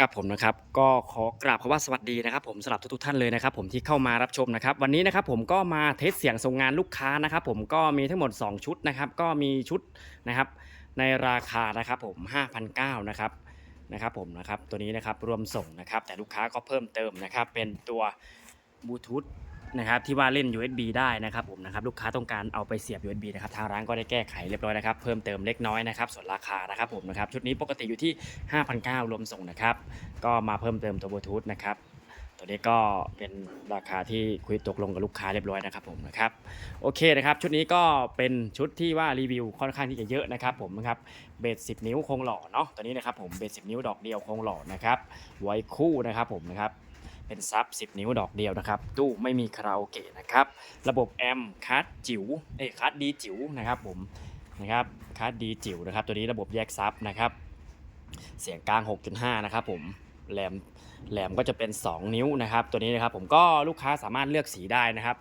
ครับผมนะครับก็ขอกราบคำว่าสวัสดีนะครับ ผมสำหรับทุกๆท่านเลยนะครับ ผมที่เข้ามารับชมนะครับ วันนี้นะครับผมก็มาเทสเสียงส่งงานลูกค้านะครับ ผมก็มีทั้งหมด 2 ชุดนะครับ ก็มีชุดนะครับ ในราคานะครับ ผม5,009นะครับนะครับ ผมนะครับตัวนี้นะครับรวมส่งนะครับ แต่ลูกค้าก็เพิ่มเติมนะครับ เป็นตัวบลูทูธ นะครับที่ว่าเล่น USB ได้นะครับผมนะครับลูกค้าต้องการเอาไปเสียบ USB นะครับทางร้านก็ได้แก้ไขเรียบร้อยนะครับเพิ่มเติมเล็กน้อยนะครับส่วนราคานะครับผมนะครับชุดนี้ปกติอยู่ที่ 5,900รวมส่งนะครับก็มาเพิ่มเติมตัวบลูทูธนะครับตัวนี้ก็เป็นราคาที่คุยตกลงกับลูกค้าเรียบร้อยนะครับผมนะครับโอเคนะครับชุดนี้ก็เป็นชุดที่ว่ารีวิวค่อนข้างที่จะเยอะนะครับผมนะครับเบส10นิ้วคงหล่อเนาะตัวนี้นะครับผมเบส10นิ้วดอกเดียวคงหล่อนะครับไว้คู่นะครับผมนะครับ เป็นซับ 10 นิ้วดอกเดียวนะครับ ตู้ไม่มีคาราโอเกะนะครับ ระบบแอมคัสจิ๋วเอ้คัสดีจิ๋วนะครับผมนะครับคัสดีจิ๋วนะครับ ตัวนี้ระบบแยกซับนะครับ เสียงกลาง 6.5 นะครับผมแหลมแหลมก็จะเป็น 2 นิ้วนะครับ ตัวนี้นะครับผมก็ลูกค้าสามารถเลือกสีได้นะครับ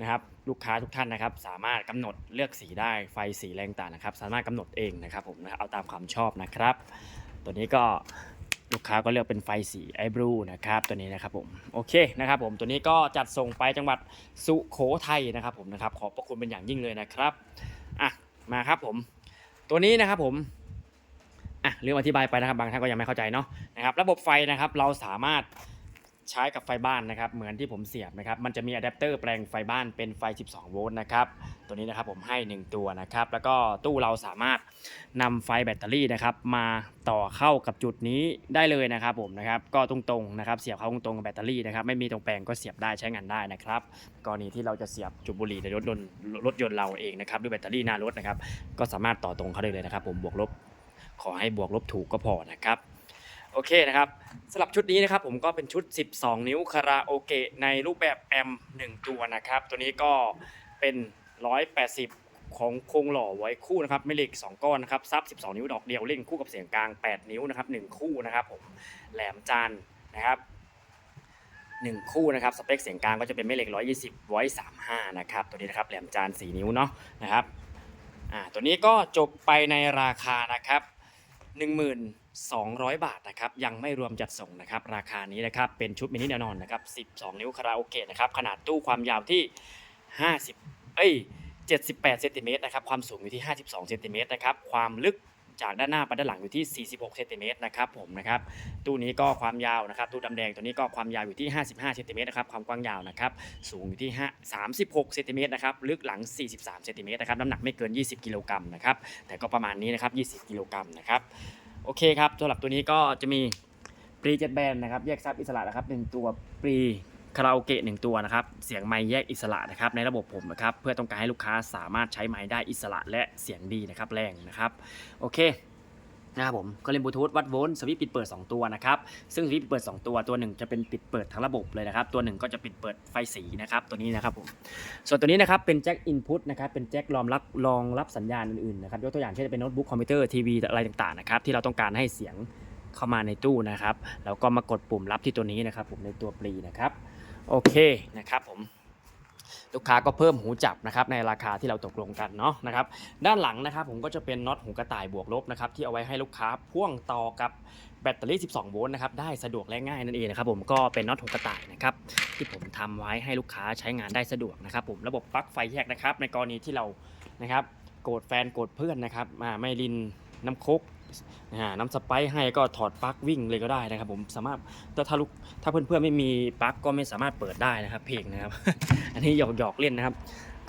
นะครับลูกค้าทุกท่านนะครับ สามารถกำหนดเลือกสีได้ไฟสีแรงต่างนะครับ สามารถกำหนดเองนะครับผมนะเอาตามความชอบนะครับ ตัวนี้ก็ ลูกค้าก็เลือกเป็นไฟสีไอบรูนะครับตัวนี้นะครับผมโอเคนะครับผมตัวนี้ก็จัดส่งไปจังหวัดสุโขทัยนะครับผมนะครับขอบพระคุณเป็นอย่างยิ่งเลยนะครับอะมาครับผม ตัวนี้นะครับผมอะเรื่องอธิบายไปนะครับบางท่านก็ยังไม่เข้าใจเนาะนะครับ ระบบไฟนะครับเราสามารถ ใช้กับไฟบ้านนะครับ เหมือนที่ผมเสียบนะครับ มันจะมีอะแดปเตอร์แปลงไฟบ้านเป็นไฟ 12 โวลต์นะครับ ตัวนี้นะครับผมให้ 1 ตัวนะครับ แล้วก็ตู้เราสามารถนำไฟแบตเตอรี่นะครับ มาต่อเข้ากับจุดนี้ได้เลยนะครับผมนะครับ ก็ตรงๆนะครับ เสียบเข้าตรงๆกับแบตเตอรี่นะครับ ไม่มีตรงแปลงก็เสียบได้ใช้งานได้นะครับ กรณีที่เราจะเสียบจุดบุหรี่ในรถยนต์รถยนต์เราเองนะครับด้วยแบตเตอรี่หน้ารถนะครับ ก็สามารถต่อตรงเขาได้เลยนะครับ ผมบวกลบ ขอให้บวกลบถูกก็พอนะครับ โอเคนะครับสำหรับชุดนี้นะครับผมก็เป็นชุด 12 นิ้วคาราโอเกะในรูปแบบแอม1ตัวนะครับ ตัวนี้ก็เป็น 180 ของโครงหล่อไว้คู่นะครับไม่เหล็ก 2 ก้อนนะครับซับ 12 นิ้วดอกเดียวเล่นคู่กับเสียงกลาง 8 นิ้วนะครับ 1 คู่นะครับผมแหลมจานนะครับหนึ่งคู่นะครับสเปคเสียงกลางก็จะเป็นแม่เหล็ก 120 ไว้ 35 นะครับ ตัวนี้นะครับแหลมจาน 4 นิ้วเนาะนะครับอ่าตัวนี้ก็จบไปในราคานะครับ 10,000 200 บาทนะครับยังไม่รวมจัดส่งนะครับราคานี้นะครับเป็นชุดมินิแน่นอนนะครับ12 นิ้วคาราโอเกะนะครับขนาดตู้ความยาวที่ 50 เอ้ย 78เซนติเมตรนะครับความสูงอยู่ที่ 52เซนติเมตรนะครับความลึกจากด้านหน้าไปด้านหลังอยู่ที่ 46เซนติเมตรนะครับผมนะครับตู้นี้ก็ความยาวนะครับตู้ดำแดงตัวนี้ก็ความยาวอยู่ที่ 55เซนติเมตรนะครับความกว้างยาวนะครับสูงอยู่ที่36เซนติเมตรนะครับลึกหลัง 43เซนติเมตรนะครับน้ำหนักไม่เกิน 20 กิโลกรัมนะครับแต่ก็ประมาณนี้นะครับ 20 กิโลกรัมนะครับ โอเคครับสำหรับตัวนี้ก็จะมีปรีเจ็ดแบนนะครับแยกซับอิสระนะครับหนึ่งตัวปรีคาราโอเกะหนึ่งตัวนะครับเสียงไม้แยกอิสระนะครับในระบบผมนะครับเพื่อต้องการให้ลูกค้าสามารถใช้ไม้ได้อิสระและเสียงดีนะครับแรงนะครับโอเค นะครับผมก็เล่นบลูทูธวัดโวลต์สวิตช์ปิดเปิด 2 ตัวนะครับซึ่งสวิตช์ปิดเปิด 2 ตัวตัวหนึ่งจะเป็นปิดเปิดทั้งระบบเลยนะครับ ตัวหนึ่งก็จะปิดเปิดไฟสีนะครับตัวนี้นะครับผมส่วนตัวนี้นะครับเป็นแจ็คอินพุตนะครับเป็นแจ็ครองรับรองรับสัญญาณอื่นๆนะครับยกตัวอย่างเช่นเป็นโน้ตบุ๊กคอมพิวเตอร์ทีวีอะไรต่างๆนะครับที่เราต้องการให้เสียงเข้ามาในตู้นะครับแล้วก็มากดปุ่มรับที่ตัวนี้นะครับผมในตัวปรีนะครับโอเคนะครับผม ลูกค้าก็เพิ่มหูจับนะครับในราคาที่เราตกลงกันเนาะนะครับด้านหลังนะครับผมก็จะเป็นน็อตหูกระต่ายบวกลบนะครับที่เอาไว้ให้ลูกค้าพ่วงต่อกับแบตเตอรี่ 12 โวลต์นะครับได้สะดวกและง่ายนั่นเองนะครับผมก็เป็นน็อตหูกระต่ายนะครับที่ผมทำไว้ให้ลูกค้าใช้งานได้สะดวกนะครับผมระบบปลั๊กไฟแยกนะครับในกรณีที่เรานะครับโกรธแฟนโกรธเพื่อนนะครับอ่าไม่รินน้ำโคก นะฮะน้ำสไปซ์ให้ก็ถอดปลั๊กวิ่งเลยก็ได้นะครับ ผมสามารถถ้าถ้าลูกถ้าเพื่อนๆไม่มีปลั๊กก็ไม่สามารถเปิดได้นะครับ เพลงนะครับ อันนี้หยอกหยอกเล่นนะครับ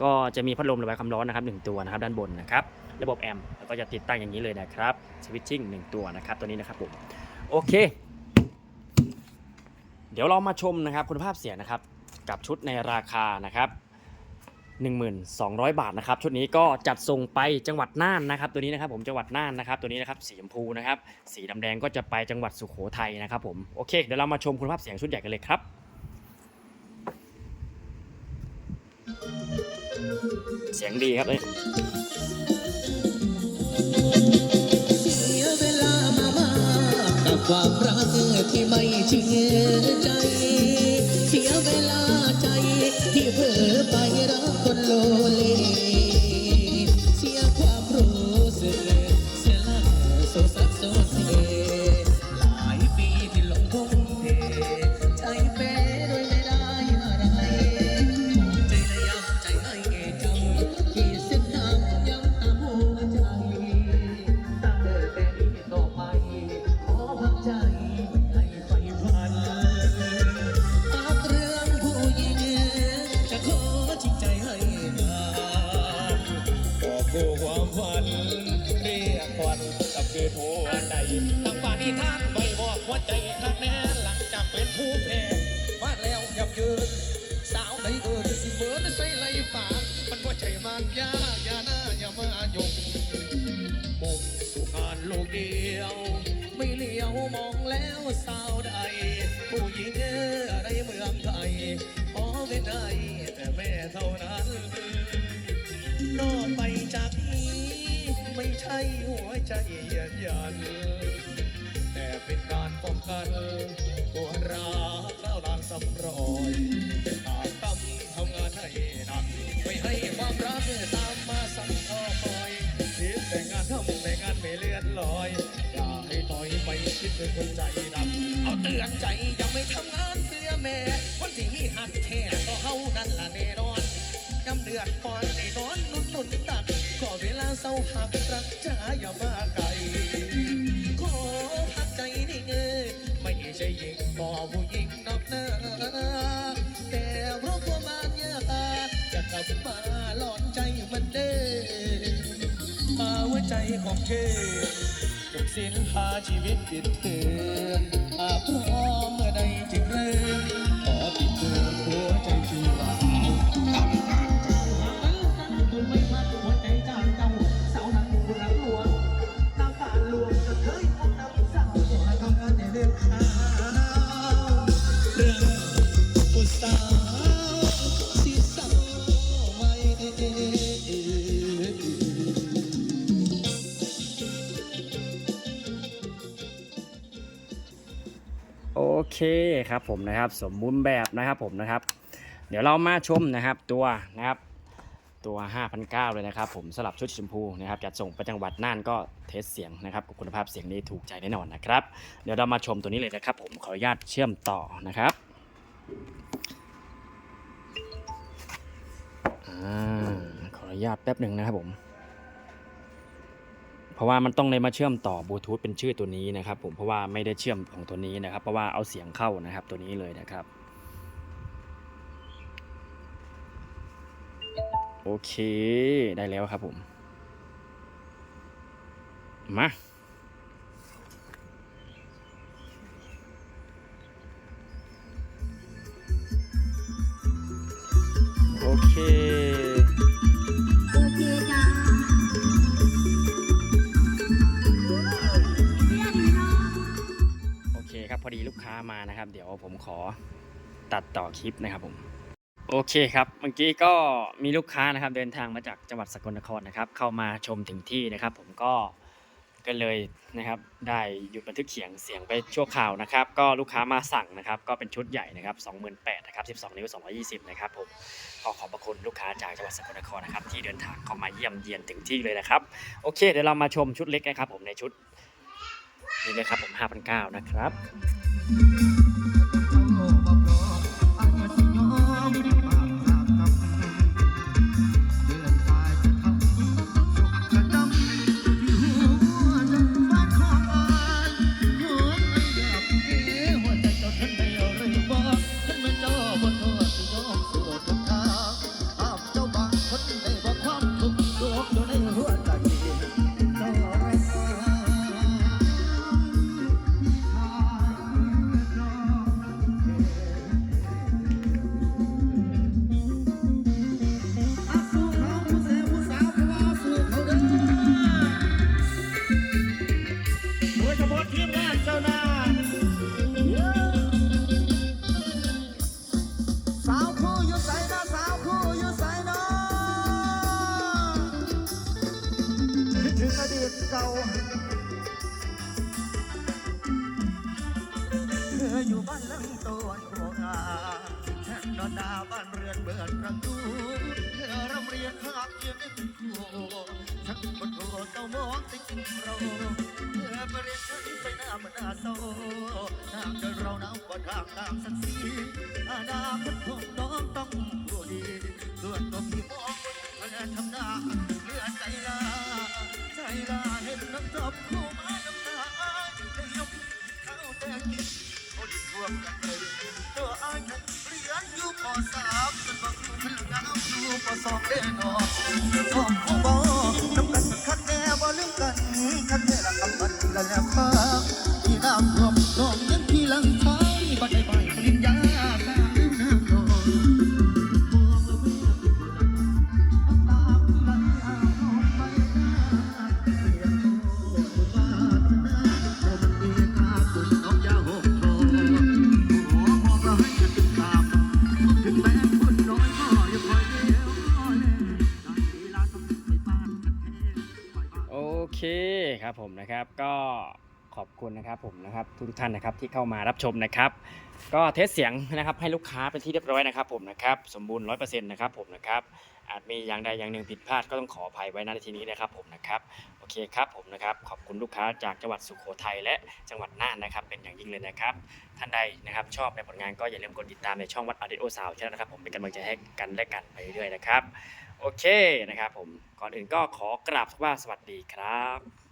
ก็จะมีพัดลมระบายความร้อนนะครับหนึ่งตัวนะครับ ด้านบนนะครับ ระบบแอมป์แล้วก็จะติดตั้งอย่างนี้เลยนะครับสวิตชิ่งหนึ่งตัวนะครับ ตัวนี้นะครับผมโอเค เดี๋ยวเรามาชมนะครับคุณภาพเสียงนะครับ กับชุดในราคานะครับ 1,200 บาทนะครับชุดนี้ก็จัดส่งไปจังหวัดน่านนะครับ ตัวนี้นะครับผมจังหวัดน่านนะครับตัวนี้นะครับสีชมพูนะครับสีดำแดงก็จะไปจังหวัดสุโขทัยนะครับผมโอเคเดี๋ยวเรามาชมคุณภาพเสียงชุดใหญ่กันเลยครับ เสียงดีครับเลยความรักที่ไม่จริงใจ เสียเวลาใจที่เผลอไปู่ความฝัน เรียกควันกับเกิดหัวใดตั้งปานิทานไว้บอกว่าใจทักแน่หลังจากเป็นผู้แพ้มาแล้วยับเยินสาวใหนเอ่ยสิเบิร์นใส่ไรปากมันว่าใจมันยาอย่าหน้าอย่ามาหยงมุมสู่งานโลกเดียว ไม่เลี้ยวมองแล้วสาวใดผู้หญิงอะไรเมืองไทยขอไม่ได้แต่แม่เท่านั้น นอกไปจากนี้ไม่ใช่หัวใจเยียดยัน แต่เป็นการป้องกันตัวรักเล่าลางสำรอยตามตั้มทำงานให้หนักไม่ให้ความรักตามมาสั่งคอคอยคิดแต่งานทำแต่งานไม่เลื่อนลอย อย่าให้ต่อยไปคิดเป็นคนใจดำเอาเตือนใจยังไม่ทำงานเพื่อแม่คนที่หัดแท้ก็เฮานั่นล่ะแน่นอนกำเดือดปอนในนอนาเศร้าหักรักจ้าอย่ามาไกลขอพักใจนี่เงยไม่ใช่หญิงต่ผู้หญิงนอกหน้าแต่เพราะความมานยาตาจะกลับมาหลอนใจมันเด้อมาว่าใจของเธอจบสิ้นพาชีวิตติดเถื่อนอาพร้อ เคครับผมนะครับสมบูรณ์แบบนะครับผมนะครับ เดี๋ยวเรามาชมนะครับตัวนะครับตัว5,900เลยนะครับผมสลับชุดชมพูนะครับจัดส่งไปจังหวัดน่านก็เทสเสียงนะครับคุณภาพเสียงนี้ถูกใจแน่นอนนะครับ เดี๋ยวเรามาชมตัวนี้เลยนะครับ ผมขออนุญาตเชื่อมต่อนะครับอขออนุญาตแป๊บหนึ่งนะครับผม เพราะว่ามันต้องเลยมาเชื่อมต่อบลูทูธเป็นชื่อตัวนี้นะครับผมเพราะว่าไม่ได้เชื่อมของตัวนี้นะครับ เพราะว่าเอาเสียงเข้านะครับตัวนี้เลยนะครับ โอเคได้แล้วครับผมมา อเคครับพอดีลูกค้ามานะครับ เดี๋ยวผมขอตัดต่อคลิปนะครับผม โอเคครับเมื่อกี้ก็มีลูกค้านะครับ เดินทางมาจากจังหวัดสกลนครนะครับ เข้ามาชมถึงที่นะครับ ผมก็ก็เลยนะครับได้หยุดบันทึกเสียงเสียงไปชั่วคราวนะครับ ก็ลูกค้ามาสั่งนะครับ ก็เป็นชุดใหญ่นะครับ28,000นะครับ12 นิ้ว 220 นะครับผมขอขอบพระคุณลูกค้าจากจังหวัดสกลนครนะครับ ที่เดินทางเข้ามาเยี่ยมเยียนถึงที่เลยนะครับ โอเค เดี๋ยวเรามาชมชุดเล็กนะครับ ผมในชุดนี่เลยครับผม5,900นะครับ ส ออยู่บ้านหลังโตนโคอาแท่นนอนดาบ้านเรือนเบิดประตูเธอรำเรียนหาเรียนได้เป็นครูทั้งบนโทเต้ามองติดเราเธอไปเรียนฉันไปหน้ามันหน้าโซทางเดินเราน้ำกว่าทางตามสักสีอนาคตของน้องต้องรู้ดีส่วนตัวพี่มองเพื่อทำหน้าเลือดใจลาใจลาเห็นน้ำจบคู่มา ผมนะครับก็ขอบคุณนะครับผมนะครับทุกท่านนะครับที่เข้ามารับชมนะครับ ก็เทสเสียงนะครับให้ลูกค้าเป็นที่เรียบร้อยนะครับผมนะครับสมบูรณ์ร้อยเปอร์เซ็นต์นะครับผมนะครับอาจมีอย่างใดอย่างหนึ่งผิดพลาดก็ต้องขออภัยไว้ณที่นี้นะครับผมนะครับโอเคครับผมนะครับขอบคุณลูกค้าจากจังหวัดสุโขทัยและจังหวัดน่านนะครับ เป็นอย่างยิ่งเลยนะครับ ท่านใดนะครับชอบในผลงานก็อย่าลืมกดติดตามในช่องวัดอดิโอสาวชนะครับผมเป็นกำลังใจให้กันและกันไปเรื่อยๆนะครับโอเคนะครับผมก่อนอื่นก็ขอกราบว่าสวัสดีครับ